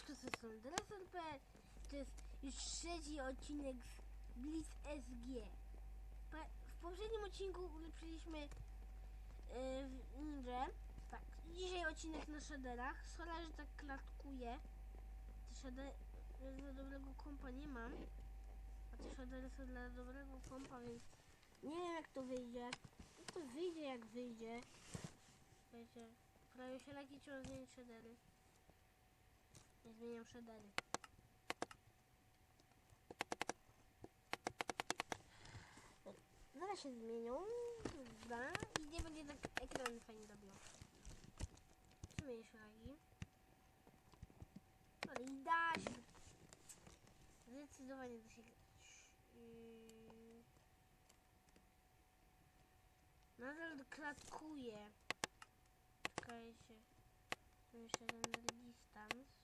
Siemaneczko, z tej strony Dresser.pl To jest już trzeci odcinek z Blitz SG W poprzednim odcinku ulepszyliśmy yy, w Ninja. Tak, dzisiaj odcinek na shaderach Szkoda, że tak klatkuje. Te shadery dla dobrego kompa nie mam. A te shadery są dla dobrego kompa, więc nie wiem jak to wyjdzie. Jak to wyjdzie jak wyjdzie. Wiecie, prawie się trzeba zmienić shadery nie zmieniam shadery. Zaraz się zmienią. Da, I nie będzie tak ekran fajnie robił. Zmienię szlagi. Ale i da się. Zdecydowanie da się. Yy. Nadal klatkuje. Czekajcie. Jeszcze render distance.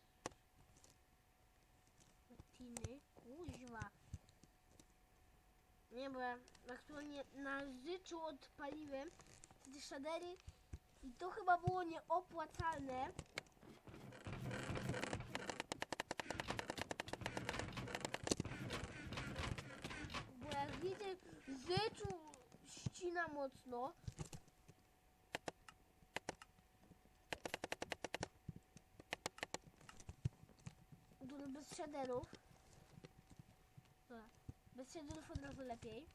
Nie, bo ja aktualnie na życzu odpaliłem te shadery i to chyba było nieopłacalne. Bo jak widzę, życzu ścina mocno. Dużo bez shaderów. Dobra. Bez shaderów od razu lepiej.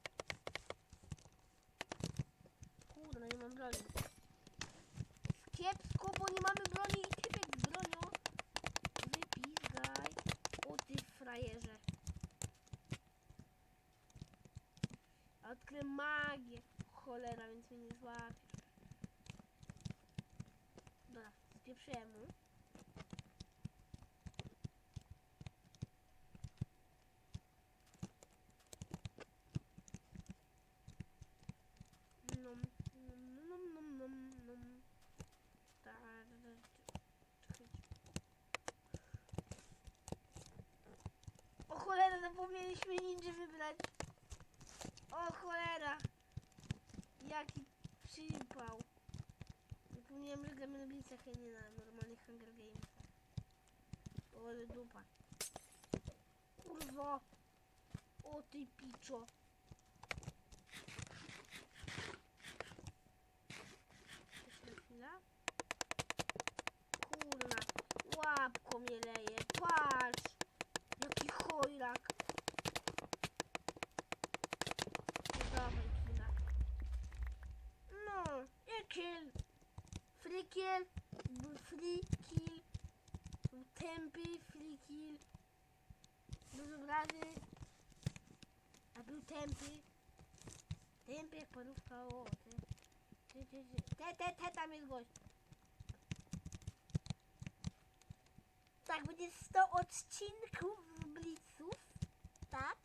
Kurde, no nie mam broni. Kiepsko, bo nie mamy broni i typek z bronią. Wypizgaj. O ty frajerze. Odkryłem magię. Cholera, więc mnie nie złapiesz. Dobra, spieprzyłem mu. Nom, nom, nom, nom, nom, nom. Da, da, da, da. Czekajcie. O cholera, zapomnieliśmy ninja wybrać. O cholera. Jaki przypał. Zapomniałem, a nie na normalnych Hunger Gamesach. O, ale dupa. Kurwa. O ty piczo. Jeszcze chwila. Kurna, łapko mnie leje. Razy. A był tępy. Tępy jak parówka, o, ty. Te, te, te, tam jest gość. Tak, będzie 100 odcinków Blitzów. Tak.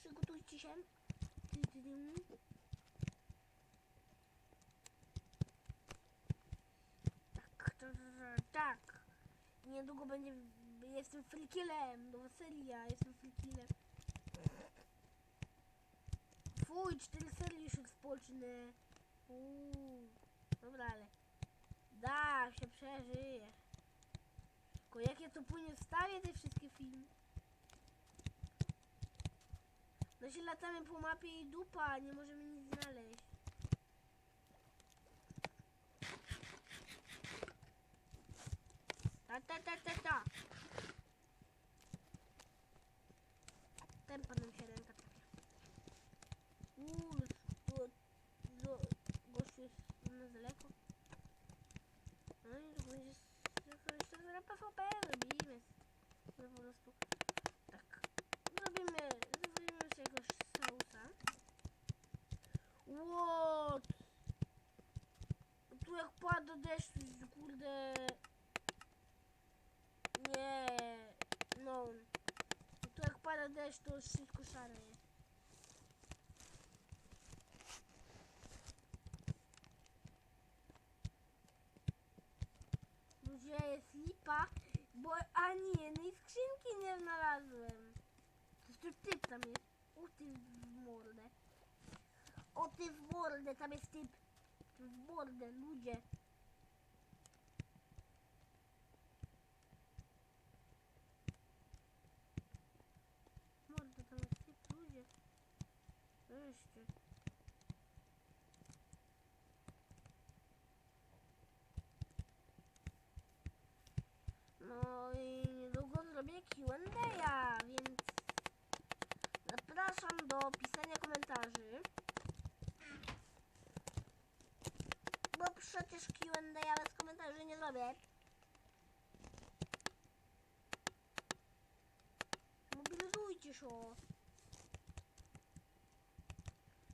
Przygotujcie się. Tak, to, tak. Niedługo będzie... Jestem frikilem. Nowa seria. Jestem frikilem. Fuj, cztery serie już spolczne. Uuu. Dobra, ale da się przeżyje. Tylko jak ja to później wstawię te wszystkie filmy? No się latamy po mapie i dupa, nie możemy nic znaleźć. Ta ta ta ta ta. Tempa nam się ręka trafia. Uuu, tu, tu, gościu jest na daleko. No i to będzie jeszcze zaraz PvP robimy. No po prostu tak. Zrobimy, zrobimy z jakiegoś sausa. What? Tu jak pada deszcz, kurde. Nie. No. Tu jak pada deszcz, to wszystko szare jest. Ludzie jest lipa, bo ani jednej skrzynki nie znalazłem. To tu typ tam jest. O ty w mordę. O ty w mordę, tam jest typ. No i niedługo zrobię Q&A, więc zapraszam do pisania komentarzy. Bo przecież Q&A bez komentarzy nie zrobię. Mobilizujcie się.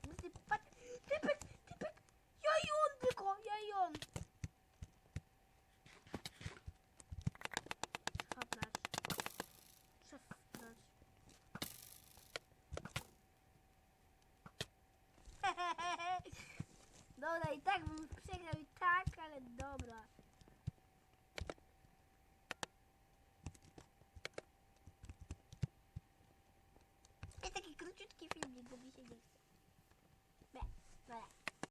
No ty patrz, typek, typek, ja i on tylko, ja i on. Trzeba brać. Trzeba brać. Dobra, i tak bym przegrał i tak, ale dobra.